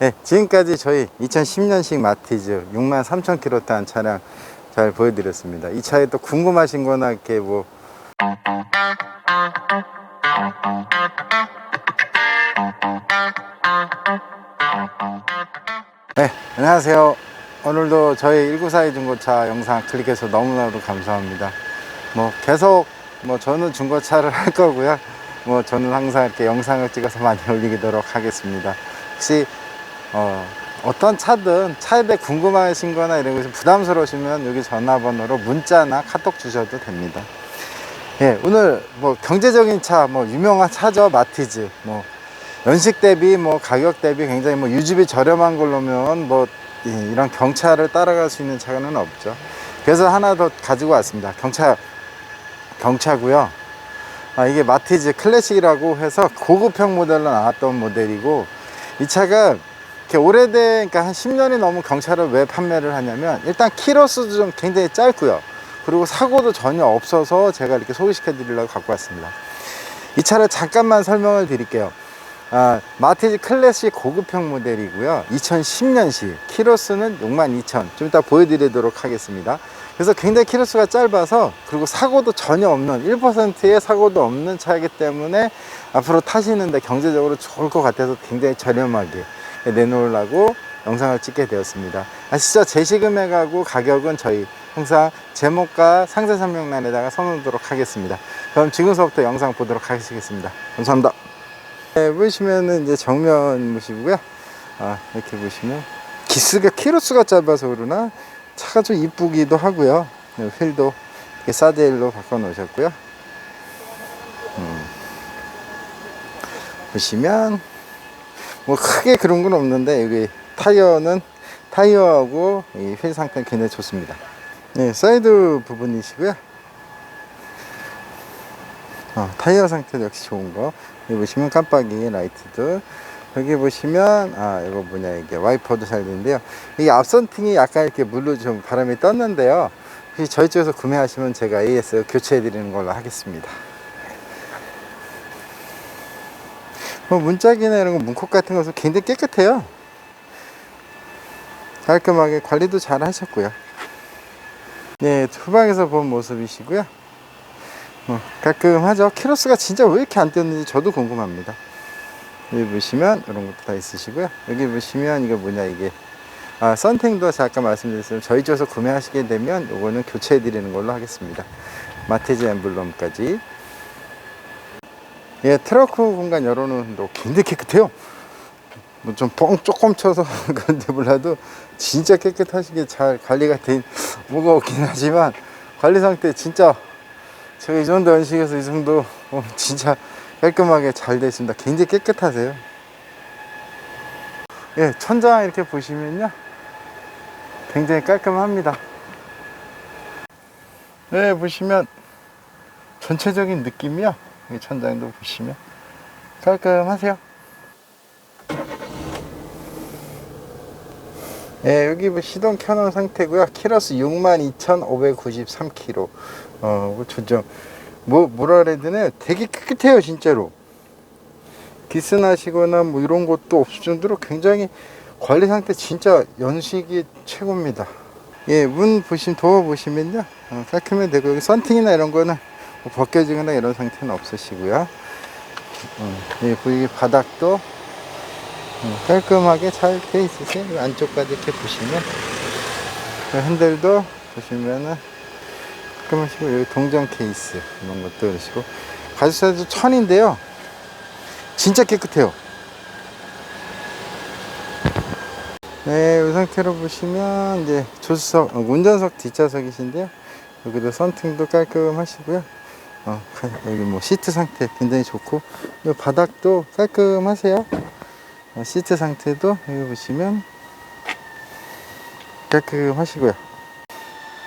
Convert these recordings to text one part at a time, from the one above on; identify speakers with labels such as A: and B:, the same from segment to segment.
A: 네, 지금까지 저희 2010년식 마티즈 6만 3천 킬로 탄 차량 잘 보여드렸습니다. 이 차에 또 궁금하신 거나 이렇게 뭐 네, 안녕하세요. 오늘도 저희 1942 중고차 영상 클릭해서 너무나도 감사합니다. 뭐 계속 뭐 저는 중고차를 할 거고요. 뭐 저는 항상 이렇게 영상을 찍어서 많이 올리도록 하겠습니다. 혹시 어, 어떤 차든 차에 대해 궁금하신 거나 이런 것이 부담스러우시면 여기 전화번호로 문자나 카톡 주셔도 됩니다. 예, 오늘 뭐 경제적인 차, 뭐 유명한 차죠, 마티즈. 뭐 연식 대비, 뭐 가격 대비 굉장히 뭐 유지비 저렴한 걸로면 뭐 이- 이런 경차를 따라갈 수 있는 차는 없죠. 그래서 하나 더 가지고 왔습니다. 경차, 경차고요. 아, 이게 마티즈 클래식이라고 해서 고급형 모델로 나왔던 모델이고 이 차가 이렇게 오래된 그러니까 한 10년이 넘은 경차를 왜 판매를 하냐면 일단 키로수도 좀 굉장히 짧고요. 그리고 사고도 전혀 없어서 제가 이렇게 소개시켜 드리려고 갖고 왔습니다. 이 차를 잠깐만 설명을 드릴게요. 아, 마티즈 클래식 고급형 모델이고요. 2010년식 키로수는 62,000. 좀 이따 보여드리도록 하겠습니다. 그래서 굉장히 키로수가 짧아서 그리고 사고도 전혀 없는 1%의 사고도 없는 차이기 때문에 앞으로 타시는데 경제적으로 좋을 것 같아서 굉장히 저렴하게 내놓으려고 영상을 찍게 되었습니다. 아시죠? 제시금액하고 가격은 저희 항상 제목과 상세 설명란에다가 써놓도록 하겠습니다. 그럼 지금서부터 영상 보도록 하겠습니다. 감사합니다. 네, 보시면은 이제 정면 보시고요. 아, 이렇게 보시면 기스가 키로수가 짧아서 그러나 차가 좀 이쁘기도 하고요. 네, 휠도 이렇게 사데일로 바꿔 놓으셨고요. 음. 보시면 뭐 크게 그런 건 없는데 여기 타이어는 타이어하고 이 휠 상태는 굉장히 좋습니다. 네, 사이드 부분이시고요. 어, 타이어 상태도 역시 좋은 거. 여기 보시면 깜빡이 라이트도. 여기 보시면 아 이거 뭐냐 이게 와이퍼도 잘 되는데요. 이게 앞선팅이 약간 이렇게 물로 좀 바람이 떴는데요. 저희 쪽에서 구매하시면 제가 AS 교체해 드리는 걸로 하겠습니다. 뭐 문짝이나 이런 거 문콕 같은 것은 굉장히 깨끗해요. 깔끔하게 관리도 잘 하셨고요. 네, 후방에서 본 모습이시고요. 어, 깔끔하죠. 키로수가 진짜 왜 이렇게 안 뛰었는지 저도 궁금합니다. 여기 보시면 이런 것도 다 있으시고요. 여기 보시면 이거 뭐냐 이게 아 제가 아까 말씀드렸지만 저희 쪽에서 구매하시게 되면 요거는 교체해 드리는 걸로 하겠습니다. 마티즈 엠블럼까지 예 트렁크 공간 열어놓은 도 굉장히 깨끗해요. 뭐 좀 뻥 조금 쳐서 그런데 몰라도 진짜 깨끗하시게 잘 관리가 된 뭐가 없긴 하지만 관리 상태 진짜 제가 이 정도 연식에서 이 정도 어, 진짜 깔끔하게 잘 되어 있습니다. 굉장히 깨끗하세요. 예, 천장 이렇게 보시면요. 굉장히 깔끔합니다. 네, 보시면 전체적인 느낌이요. 이 천장도 보시면 깔끔하세요. 예, 여기 뭐 시동 켜놓은 상태고요. 키로수 62,593km. 어, 뭐 조정. 뭐, 뭐라 그래야 되나요? 되게 깨끗해요, 진짜로. 기스나시거나 뭐 이런 것도 없을 정도로 굉장히 관리 상태 진짜 연식이 최고입니다. 예, 문 보시면, 도어 보시면요. 어, 깔끔해 되고, 여기 썬팅이나 이런 거는 뭐 벗겨지거나 이런 상태는 없으시고요. 어, 예, 여기 바닥도 어, 깔끔하게 잘 돼 있으세요. 이 안쪽까지 이렇게 보시면. 그 핸들도 보시면은 깔끔하시고, 여기 동전 케이스 이런 것도 그러시고, 가죽사도 천인데요. 진짜 깨끗해요. 네, 이 상태로 보시면 이제 조수석, 어, 운전석 뒷좌석이신데요. 여기도 썬팅도 깔끔하시고요. 어, 가- 여기 뭐 시트 상태 굉장히 좋고, 이 바닥도 깔끔하세요. 어, 시트 상태도 여기 보시면 깔끔하시고요.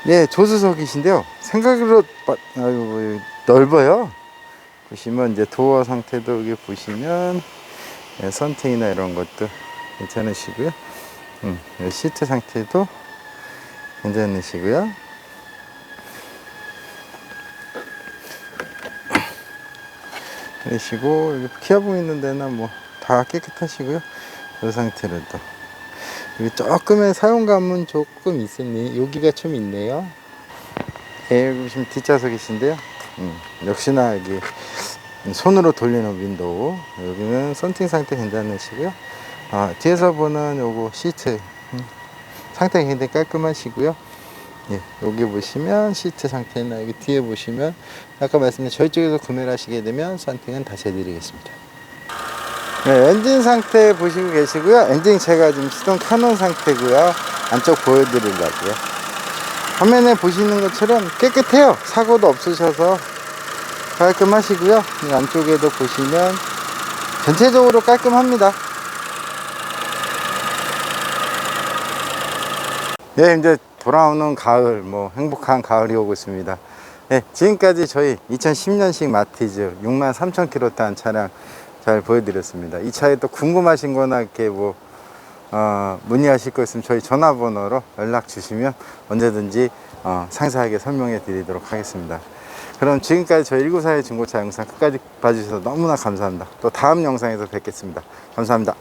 A: 네, 조수석이신데요. 생각으로 바- 아유 뭐, 넓어요. 보시면 이제 도어 상태도 여기 보시면 예, 선팅이나 이런 것도 괜찮으시고요. 음, 예, 시트 상태도 괜찮으시고요. 그러시고 여기 키아 보이는 데는 뭐 다 깨끗하시고요. 이 상태로 또. 여기 조금의 사용감은 조금 있으니 여기가 좀 있네요. 예, 여기 보시면 뒷좌석이신데요. 음, 역시나 여기 손으로 돌리는 윈도우. 여기는 썬팅 상태 괜찮으시고요. 아, 뒤에서 보는 요거 시트. 음, 상태 굉장히 깔끔하시고요 예, 여기 보시면 시트 상태나 여기 뒤에 보시면 아까 말씀드린 저희 쪽에서 구매를 하시게 되면 썬팅은 다시 해드리겠습니다. 네, 엔진 상태 보시고 계시고요. 엔진 제가 지금 시동 켜놓은 상태고요. 안쪽 보여드리려고요. 화면에 보시는 것처럼 깨끗해요. 사고도 없으셔서 깔끔하시고요. 이 안쪽에도 보시면 전체적으로 깔끔합니다. 네 이제 돌아오는 가을 뭐 행복한 가을이 오고 있습니다. 네, 지금까지 저희 2010년식 마티즈 6만 3천 킬로 탄 차량 잘 보여드렸습니다. 이 차에 또 궁금하신 거나 이렇게 뭐 어, 문의하실 거 있으면 저희 전화번호로 연락 주시면 언제든지 어, 상세하게 설명해 드리도록 하겠습니다. 그럼 지금까지 저희 194의 중고차 영상 끝까지 봐주셔서 너무나 감사합니다. 또 다음 영상에서 뵙겠습니다. 감사합니다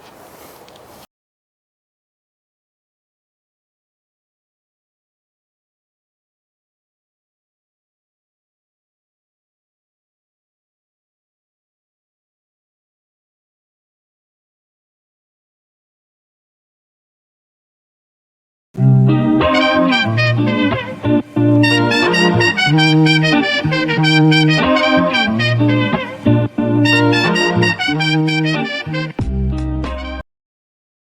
A: Thank you.